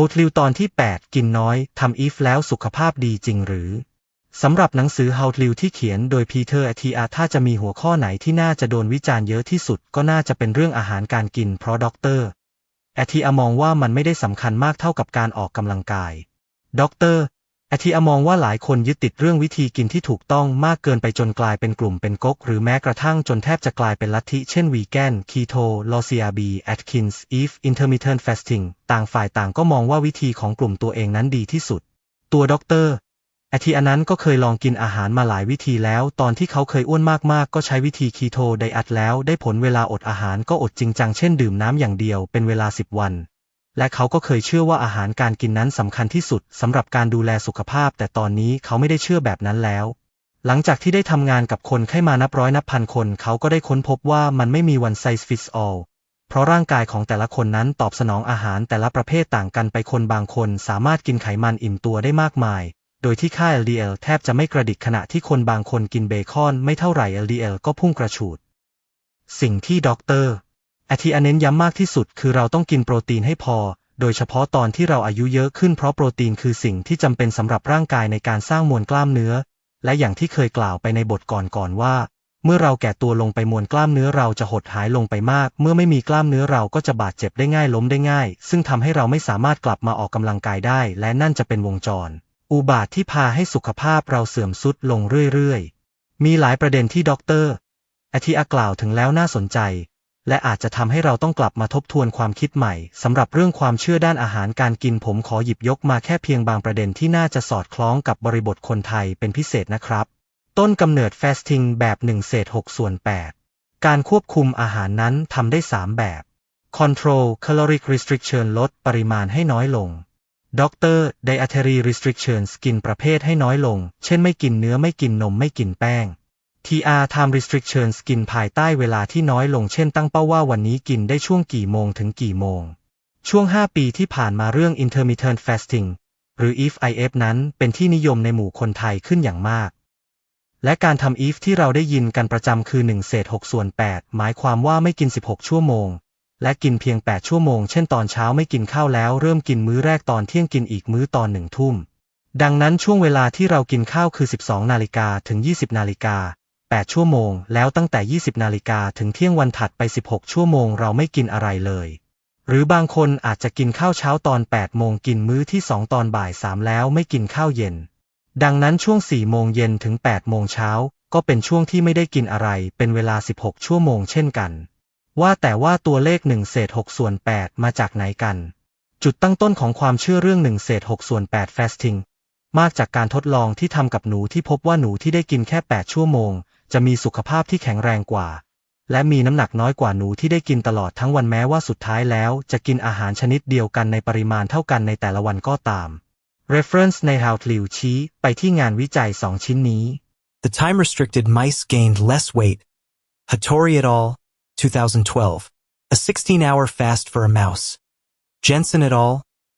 โฮทลิวตอนที่ 8 กินน้อย ทำอีฟแล้วสุขภาพดีจริงหรือ สำหรับหนังสือ How to Live ที่เขียนโดยพีเตอร์อทีอาถ้าจะมีหัวข้อไหนที่น่าจะโดนวิจารณ์เยอะที่สุดก็น่าจะเป็นเรื่องอาหารการกินเพราะด็อกเตอร์อทีอามองว่ามันไม่ได้สำคัญมากเท่ากับการออกกำลังกายด็อกเตอร์ อทีอมองว่าหลายคนยึดติดเรื่องวิธีกินที่ถูกต้องมากเกินไปจนกลายเป็นกลุ่มเป็นก๊กหรือแม้กระทั่งจนแทบจะกลายเป็นลัทธิเช่นวีแกน คีโตลอซียบีแอตคินส์อีฟอินเทอร์มิเทนฟสติ้งต่างฝ่ายต่างก็มองว่าวิธีของกลุ่มตัวเองนั้นดีที่สุด ตัวด็อกเตอร์อาทิอันนั้นก็เคยลองกินอาหารมาหลายวิธีแล้ว ตอนที่เขาเคยอ้วนมากๆ ก็ใช้วิธีคีโตไดอัตแล้ว ได้ผลเวลาอดอาหารก็อดจริงจังเช่นดื่มน้ำอย่างเดียวเป็นเวลา10วัน และเขาก็เคยเชื่อว่าอาหารการกินนั้นสำคัญที่สุดสำหรับการดูแลสุขภาพ แต่ตอนนี้เขาไม่ได้เชื่อแบบนั้นแล้ว หลังจากที่ได้ทำงานกับคนไข้มานับร้อยนับพันคน เขาก็ได้ค้นพบว่ามันไม่มี one size fits all เพราะร่างกายของแต่ละคนนั้นตอบสนองอาหารแต่ละประเภทต่างกันไปคนบางคนสามารถกินไขมันอิ่มตัวได้มากมาย โดยที่ค่า LDL แทบจะไม่กระดิกขณะที่คนบางคนกินเบคอน ไม่เท่าไหร่ LDL ก็พุ่งกระฉูด สิ่งที่ด็อกเตอร์ อาทิอเน้นย้ำมากที่สุดคือเราต้องกินโปรตีนให้พอ โดยเฉพาะตอนที่เราอายุเยอะขึ้นเพราะโปรตีนคือสิ่งที่จำเป็นสำหรับร่างกายในการสร้างมวลกล้ามเนื้อ และอย่างที่เคยกล่าวไปในบทก่อนๆว่า เมื่อเราแก่ตัวลงไปมวลกล้ามเนื้อเราจะหดหายลงไปมาก เมื่อไม่มีกล้ามเนื้อเราก็จะบาดเจ็บได้ง่ายล้มได้ง่าย ซึ่งทำให้เราไม่สามารถกลับมาออกกำลังกายได้ และนั่นจะเป็นวงจร อุบาทที่พาให้สุขภาพเราเสื่อมทรุดลงเรื่อยๆมีหลายประเด็นที่ด็อกเตอร์อธิอากล่าวถึงแล้วน่าสนใจ และอาจจะทำให้เราต้องกลับมาทบทวนความคิดใหม่สำหรับเรื่องความเชื่อด้านอาหารการกินผมขอหยิบยกมาแค่เพียงบางประเด็นที่น่าจะสอดคล้องกับบริบทคนไทยเป็นพิเศษนะครับ ต้นกำเนิด fasting แบบ1เศษ6ส่วน8 การควบคุมอาหารนั้นทำได้ 3 แบบ control caloric restriction ลดปริมาณให้น้อยลง Dr. dietary restrictions กินประเภทให้น้อยลง เช่นไม่กินเนื้อไม่กินนมไม่กินแป้ง TR time restrictions กินภายใต้เวลาที่น้อยลงเช่นตั้งเป้าว่าวันนี้กินได้ช่วงกี่โมงถึงกี่โมง ช่วง 5 ปีที่ผ่านมาเรื่อง intermittent fasting หรือ EF-IF นั้นเป็นที่นิยมในหมู่คนไทยขึ้นอย่างมาก และการทำ EF ที่เราได้ยินกันประจำคือ1เศษ6ส่วน8หมายความว่าไม่กิน 16 ชั่วโมง และกินเพียง 8 ชั่วโมง เช่นตอนเช้าไม่กินข้าวแล้วเริ่มกินมื้อแรกตอนเที่ยงกินอีกมื้อตอนหนึ่งทุ่ม ดังนั้นช่วงเวลาที่เรากินข้าวคือ 12 นาฬิกาถึง 20 นาฬิกา 8 ชั่วโมง แล้วตั้งแต่ 20 นาฬิกาถึงเที่ยงวันถัดไป 16 ชั่วโมงเราไม่กินอะไรเลย หรือบางคนอาจจะกินข้าวเช้าตอน 8 โมงกินมื้อที่ 2 ตอนบ่าย 3 แล้วไม่กินข้าวเย็น ดังนั้นช่วง 4 โมงเย็นถึง 8 โมงเช้า ก็เป็นช่วงที่ไม่ได้กินอะไรเป็นเวลา 16 ชั่วโมงเช่นกัน ว่าแต่ว่าตัวเลข1เศษ6ส่วน 8 มาจากไหนกัน จุดตั้งต้นของความเชื่อเรื่อง1เศษ6ส่วน8 fasting มากจากการทดลองที่ทำกับหนูที่พบว่าหนูที่ได้กินแค่ 8 ชั่วโมง จะมีสุขภาพที่แข็งแรงกว่า และมีน้ำหนักน้อยกว่าหนูที่ได้กินตลอดทั้งวันแม้ว่าสุดท้ายแล้ว จะกินอาหารชนิดเดียวกันในปริมาณเท่ากันในแต่ละวันก็ตาม Reference ใน How to Live ชี้ไปที่งานวิจัย2ชิ้นนี้ The time restricted mice gained less weight. Hattori et al., 2012. A 16 hour fast for a mouse. Jensen et al.,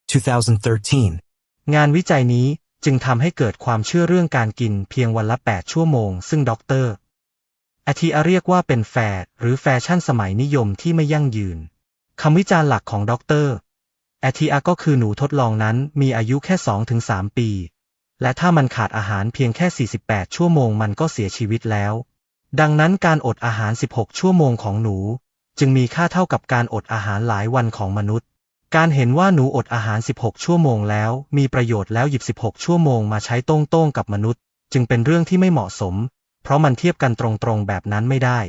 2013. งานวิจัยนี้ จึงทำให้เกิดความเชื่อเรื่องการกินเพียงวันละ 8 ชั่วโมง ซึ่งด็อกเตอร์อาทิอาเรียกว่าเป็นแฟดหรือแฟชั่นสมัยนิยมที่ไม่ยั่งยืน คำวิจารณ์หลักของด็อกเตอร์อาทิอาก็คือหนูทดลองนั้นมีอายุแค่ 2-3 ปี และถ้ามันขาดอาหารเพียงแค่ 48 ชั่วโมงมันก็เสียชีวิตแล้ว ดังนั้นการอดอาหาร 16 ชั่วโมงของหนู จึงมีค่าเท่ากับการอดอาหารหลายวันของมนุษย์ การเห็นว่าหนูอดอาหาร 16 ชั่วโมงแล้ว มีประโยชน์แล้วหยิบ 16 ชั่วโมงมาใช้โต้งๆกับมนุษย์ จึงเป็นเรื่องที่ไม่เหมาะสม เพราะมันเทียบกันตรงๆแบบนั้นไม่ได้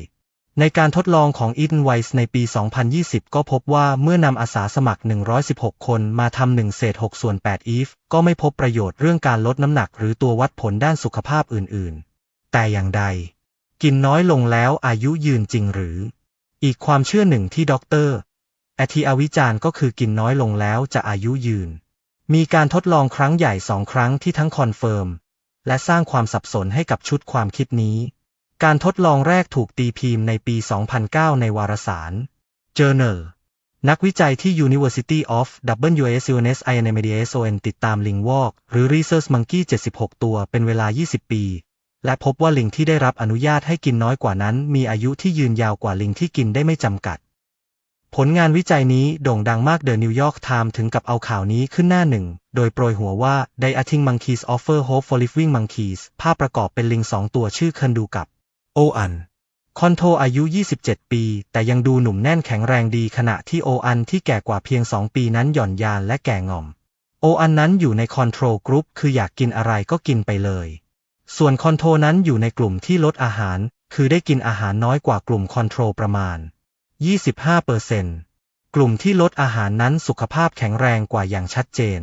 ในการทดลองของ Eden Weiss ในปี 2020 ก็พบว่าเมื่อนำอาสาสมัคร 116 คนมาทำ1เศษ6ส่วน8 EVE ก็ไม่พบประโยชน์เรื่องการลดน้ำหนักหรือตัววัดผลด้านสุขภาพอื่นๆ แต่อย่างใด กินน้อยลงแล้วอายุยืนจริงหรือ อีกความเชื่อหนึ่งที่ด็อกเตอร์ อธิอวิจารณ์ก็คือกินน้อยลงแล้วจะอายุยืน มีการทดลองครั้งใหญ่สองครั้งที่ทั้งคอนเฟิร์ม และสร้างความสับสนให้กับชุดความคิดนี้ การทดลองแรกถูกตีพิมพ์ในปี 2009 ในวารสาร Journal นักวิจัยที่ University of WSUNS INMDSON ติดตามลิงวอก หรือ Research Monkey 76 ตัวเป็นเวลา 20 ปี และพบว่าลิงที่ได้รับอนุญาตให้กินน้อยกว่านั้น มีอายุที่ยืนยาวกว่าลิงที่กินได้ไม่จำกัด ผลงานวิจัยนี้โด่งดังมากเดอะนิวยอร์กไทม์ถึงกับเอาข่าวนี้ขึ้นหน้าหนึ่ง โดยโปรยหัวว่า Dieting Monkeys Offer Hope for Living Monkeys ภาพประกอบเป็นลิงสองตัวชื่อเคนดูกับ โออัน คอนโทอายุ 27 ปี แต่ยังดูหนุ่มแน่นแข็งแรงดีขณะที่โออันที่แก่กว่าเพียง 2 ปีนั้นหย่อนยานและแก่งอม โออันนั้นอยู่ในคอนโทรลกรุ๊ปคืออยากกินอะไรก็กินไปเลย ส่วนคอนโทรนั้นอยู่ในกลุ่มที่ลดอาหาร คือได้กินอาหารน้อยกว่ากลุ่มคอนโทรลประมาณ 25%กลุ่มที่ลดอาหารนั้นสุขภาพแข็งแรงกว่าอย่างชัดเจน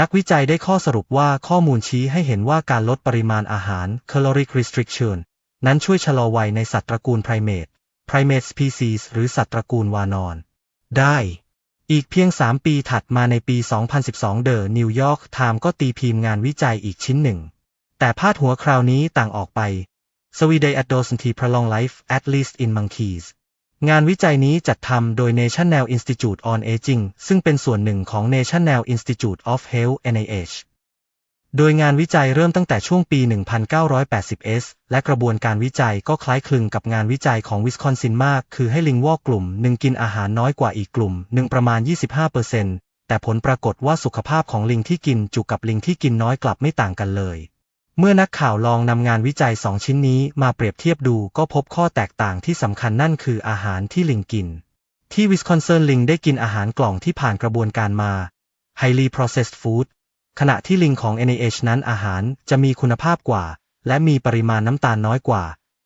นักวิจัยได้ข้อสรุปว่าข้อมูลชี้ให้เห็นว่าการลดปริมาณอาหาร caloric restriction นั้นช่วยชะลอวัยในสัตว์ตระกูลไพรเมต primate species หรือสัตว์ตระกูลวานอน ได้ อีกเพียง 3 ปีถัดมาในปี 2012 The New York Times ก็ตีพิมพ์งานวิจัยอีกชิ้นหนึ่ง แต่พาดหัวคราวนี้ต่างออกไป s w e d e Adolescent Prolong Life at least in Monkeys งานวิจัยนี้จัดทำโดย National Institute on Aging ซึ่งเป็นส่วนหนึ่งของ National Institute of Health NIH โดยงานวิจัยเริ่มตั้งแต่ช่วงปี 1980s และกระบวนการวิจัยก็คล้ายคลึงกับงานวิจัยของวิสคอนซินมาก คือให้ลิงวอกกลุ่มหนึ่งกินอาหารน้อยกว่าอีกกลุ่มหนึ่งประมาณ 25%แต่ผลปรากฏว่าสุขภาพของลิงที่กินจุกับลิงที่กินน้อยกลับไม่ต่างกันเลย เมื่อนักข่าวลองนำงานวิจัยสองชิ้นนี้มาเปรียบเทียบดูก็พบข้อแตกต่างที่สำคัญนั่นคืออาหารที่ลิงกิน ที่วิสคอนซินลิงได้กินอาหารกล่องที่ผ่านกระบวนการมา highly processed food ขณะที่ลิงของ NIH นั้นอาหารจะมีคุณภาพกว่า และมีปริมาณน้ำตาลน้อยกว่า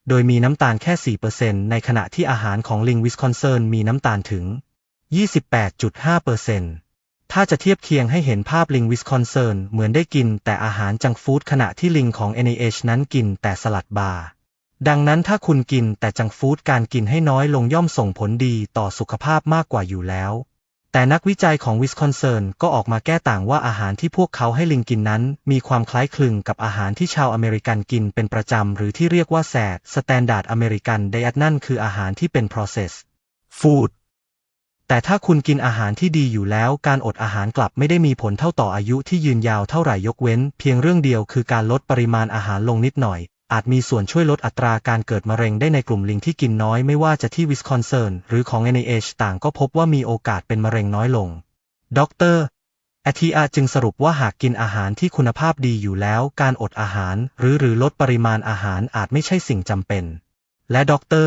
โดยมีน้ำตาลแค่ 4%ในขณะที่อาหารของลิงวิสคอนซินมีน้ำตาลถึง 28.5% ถ้าจะเทียบเคียงให้เห็นภาพลิงวิสคอนเซินเหมือนได้กินแต่อาหารจังฟู้ดขณะที่ลิงของ NIH นั้นกินแต่สลัดบาร์ ดังนั้นถ้าคุณกินแต่จังฟู้ดการกินให้น้อยลงย่อมส่งผลดีต่อสุขภาพมากกว่าอยู่แล้ว แต่นักวิจัยของวิสคอนเซินก็ออกมาแก้ต่างว่าอาหารที่พวกเขาให้ลิงกินนั้น มีความคล้ายคลึงกับอาหารที่ชาวอเมริกันกินเป็นประจำหรือที่เรียกว่าแสดสแตนดาร์ดอเมริกันไดอะนั่นคืออาหารที่เป็น process food แต่ถ้าคุณกินอาหารที่ดีอยู่แล้วการอดอาหารกลับไม่ได้มีผลเท่าต่ออายุที่ยืนยาวเท่าไหร่ยกเว้น เพียงเรื่องเดียวคือการลดปริมาณอาหารลงนิดหน่อย อาจมีส่วนช่วยลดอัตราการเกิดมะเร็งได้ในกลุ่มลิงที่กินน้อยไม่ว่าจะที่วิสคอนซินหรือของ NIH ต่างก็พบว่ามีโอกาสเป็นมะเร็งน้อยลงดรอทีอาจึงสรุปว่าหากกินอาหารที่คุณภาพดีอยู่แล้ว การอดอาหาร หรือหรือลดปริมาณอาหารอาจไม่ใช่สิ่งจำเป็น และดร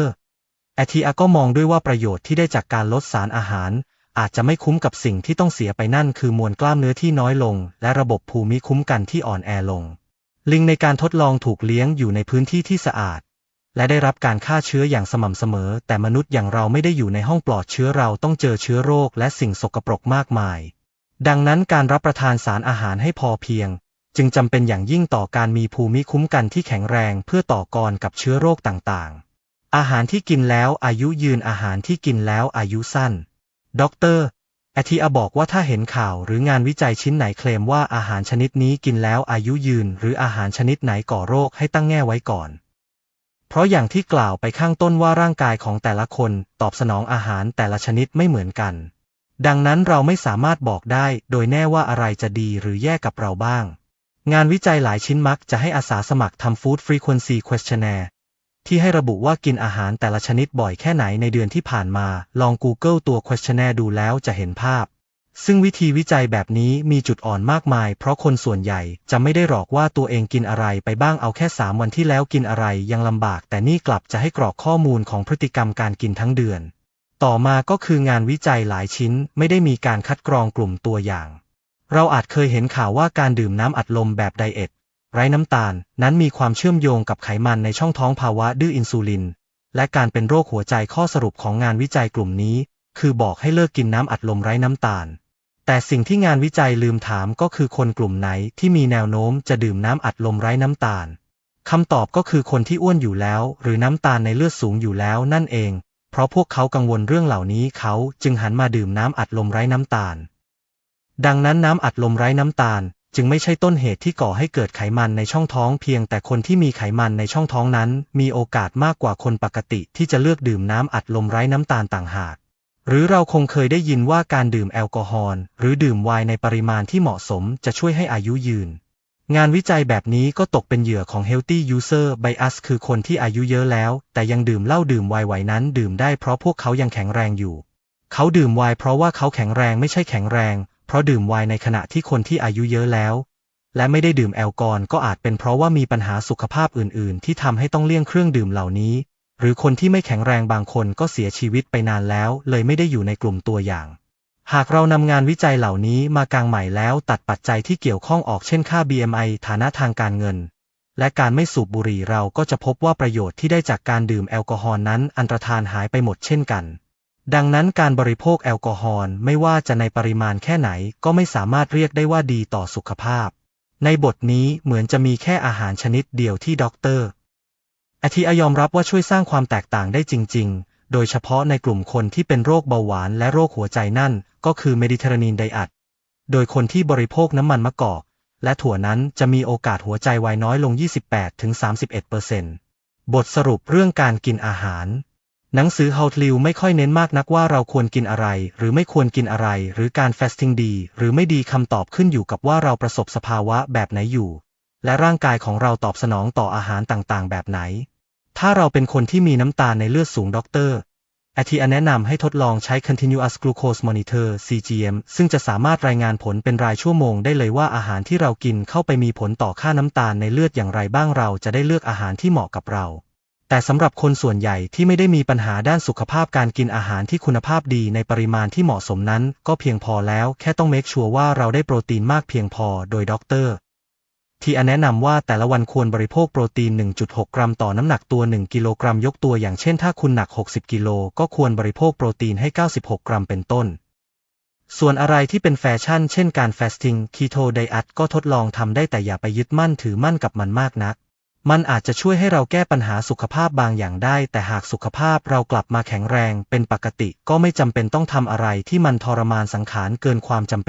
อทีอาก็มองด้วยว่าประโยชน์ที่ได้จากการลดสารอาหาร อาจจะไม่คุ้มกับสิ่งที่ต้องเสียไปนั่นคือมวลกล้ามเนื้อที่น้อยลง และระบบภูมิคุ้มกันที่อ่อนแอลง ลิงในการทดลองถูกเลี้ยงอยู่ในพื้นที่ที่สะอาด และได้รับการฆ่าเชื้ออย่างสม่ำเสมอ แต่มนุษย์อย่างเราไม่ได้อยู่ในห้องปลอดเชื้อเราต้องเจอเชื้อโรคและสิ่งสกปรกมากมาย ดังนั้นการรับประทานสารอาหารให้พอเพียง จึงจำเป็นอย่างยิ่งต่อการมีภูมิคุ้มกันที่แข็งแรงเพื่อต่อกรกับเชื้อโรคต่างๆ อาหารที่กินแล้วอายุยืนอาหารที่กินแล้วอายุสั้นด็อกเตอรอทีอาบอกว่าถ้าเห็นข่าวหรืองานวิจัยชิ้นไหนเคลมว่าอาหารชนิดนี้กินแล้วอายุยืน หรืออาหารชนิดไหนก่อโรคให้ตั้งแง่ไว้ก่อน เพราะอย่างที่กล่าวไปข้างต้นว่าร่างกายของแต่ละคนตอบสนองอาหารแต่ละชนิดไม่เหมือนกัน ดังนั้นเราไม่สามารถบอกได้โดยแน่ว่าอะไรจะดีหรือแย่กับเราบ้าง งานวิจัยหลายชิ้นมักจะให้อาสาสมัครทำ Food Frequency Questionnaire ที่ให้ระบุว่ากินอาหารแต่ละชนิดบ่อยแค่ไหนในเดือนที่ผ่านมา ลอง Google ตัว questionnaire ดูแล้วจะเห็นภาพ ซึ่งวิธีวิจัยแบบนี้มีจุดอ่อนมากมาย เพราะคนส่วนใหญ่จะไม่ได้หรอกว่าตัวเองกินอะไรไปบ้างเอาแค่ 3 วันที่แล้วกินอะไรยังลำบาก แต่นี่กลับจะให้กรอกข้อมูลของพฤติกรรมการกินทั้งเดือน ต่อมาก็คืองานวิจัยหลายชิ้นไม่ได้มีการคัดกรองกลุ่มตัวอย่าง เราอาจเคยเห็นข่าวว่าการดื่มน้ำอัดลมแบบไดเอท ไร้น้ำตาล นั้นมีความเชื่อมโยงกับไขมันในช่องท้องภาวะดื้ออินซูลิน และการเป็นโรคหัวใจข้อสรุปของงานวิจัยกลุ่มนี้ คือบอกให้เลิกกินน้ำอัดลมไร้น้ำตาล แต่สิ่งที่งานวิจัยลืมถามก็คือคนกลุ่มไหนที่มีแนวโน้มจะดื่มน้ำอัดลมไร้น้ำตาลคำตอบก็คือคนที่อ้วนอยู่แล้ว หรือน้ำตาลในเลือดสูงอยู่แล้วนั่นเอง เพราะพวกเขากังวลเรื่องเหล่านี้เขาจึงหันมาดื่มน้ำอัดลมไร้น้ำตาล ดังนั้นน้ำอัดลมไร้น้ำตาล จึงไม่ใช่ต้นเหตุที่ก่อให้เกิดไขมันในช่องท้องเพียงแต่คนที่มีไขมันในช่องท้องนั้น มีโอกาสมากกว่าคนปกติที่จะเลือกดื่มน้ำอัดลมไร้น้ำตาลต่างหาก หรือเราคงเคยได้ยินว่าการดื่มแอลกอฮอล์หรือดื่มไวน์ในปริมาณที่เหมาะสมจะช่วยให้อายุยืนงานวิจัยแบบนี้ก็ตกเป็นเหยื่อของ Healthy User Bias คือคนที่อายุเยอะแล้ว แต่ยังดื่มเหล้าดื่มไวน์ไหวนั้นดื่มได้เพราะพวกเขายังแข็งแรงอยู่ เขาดื่มไวน์เพราะว่าเขาแข็งแรงไม่ใช่แข็งแรง เพราะดื่มไวน์ในขณะที่คนที่อายุเยอะแล้ว และไม่ได้ดื่มแอลกอฮอล์ก็อาจเป็นเพราะว่ามีปัญหาสุขภาพอื่น ๆ ที่ทำให้ต้องเลี่ยงเครื่องดื่มเหล่านี้ หรือคนที่ไม่แข็งแรงบางคนก็เสียชีวิตไปนานแล้ว เลยไม่ได้อยู่ในกลุ่มตัวอย่าง หากเรานำงานวิจัยเหล่านี้มากางใหม่แล้วตัดปัจจัยที่เกี่ยวข้องออกเช่นค่า BMI ฐานะทางการเงินและการไม่สูบบุหรี่เราก็จะพบว่าประโยชน์ที่ได้จากการดื่มแอลกอฮอล์นั้นอันตรธานหายไปหมดเช่นกัน ดังนั้นการบริโภคแอลกอฮอล์ไม่ว่าจะในปริมาณแค่ไหนก็ไม่สามารถเรียกได้ว่าดีต่อสุขภาพ ในบทนี้เหมือนจะมีแค่อาหารชนิดเดียวที่ด็อกเตอร์อาทิอยอมรับว่าช่วยสร้างความแตกต่างได้จริง ๆ โดยเฉพาะในกลุ่มคนที่เป็นโรคเบาหวานและโรคหัวใจนั่นก็คือเมดิเตอร์เรเนียนไดอัตโดยคนที่บริโภคน้ำมันมะกอกและถั่วนั้นจะมีโอกาสหัวใจวายน้อยลง 28-31%บทสรุปเรื่องการกินอาหาร หนังสือ How to Live ไม่ค่อยเน้นมากนักว่าเราควรกินอะไร หรือไม่ควรกินอะไร หรือการ fasting ดี หรือไม่ดีคำตอบขึ้นอยู่กับว่าเราประสบสภาวะแบบไหนอยู่ และร่างกายของเราตอบสนองต่ออาหารต่างๆ แบบไหน ถ้าเราเป็นคนที่มีน้ำตาลในเลือดสูงด็อกเตอร์อาทิแนะนำให้ทดลองใช้ Continuous Glucose Monitor CGM ซึ่งจะสามารถรายงานผลเป็นรายชั่วโมงได้เลยว่าอาหารที่เรากินเข้าไปมีผลต่อค่าน้ำตาลในเลือดอย่างไรบ้างเราจะได้เลือกอาหารที่เหมาะกับเรา แต่สำหรับคนส่วนใหญ่ที่ไม่ได้มีปัญหาด้านสุขภาพการกินอาหารที่คุณภาพดีในปริมาณที่เหมาะสมนั้น ก็เพียงพอแล้วแค่ต้องเมคชัวร์ว่าเราได้โปรตีนมากเพียงพอโดยด็อกเตอร์ที่แนะนำว่าแต่ละวันควรบริโภคโปรตีน 1.6 กรัมต่อน้ำหนักตัว 1 กิโลกรัมยกตัวอย่างเช่นถ้าคุณหนัก 60 กิโลก็ควรบริโภคโปรตีนให้ 96 กรัมเป็นต้น ส่วนอะไรที่เป็นแฟชั่น เช่นการฟสติ้งคีโตไดอัตก็ทดลองทำได้แต่อย่าไปยึดมั่นถือมั่นกับมันมากนัก มันอาจจะช่วยให้เราแก้ปัญหาสุขภาพบางอย่างได้ แต่หากสุขภาพเรากลับมาแข็งแรงเป็นปกติ ก็ไม่จำเป็นต้องทำอะไรที่มันทรมานสังขารเกินความจำเป็น